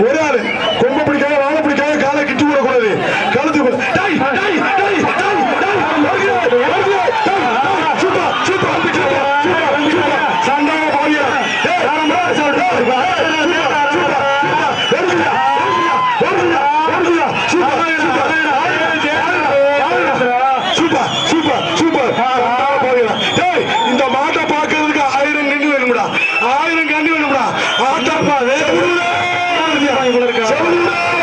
ஒரு ஆளு கொம்ப பிடிக்காத வாழ பிடிக்காத காலை கிட்டு கூடக்கூடாது கழுத்துக்கு டாய் டாய் டாய் டாய் இந்த மாட்டை பாக்குறதுக்கு ஆயிரம் கண்டு வேணும்டா ஆயிரம் கண்டு வேணும்டா ஆட்டா Thunder!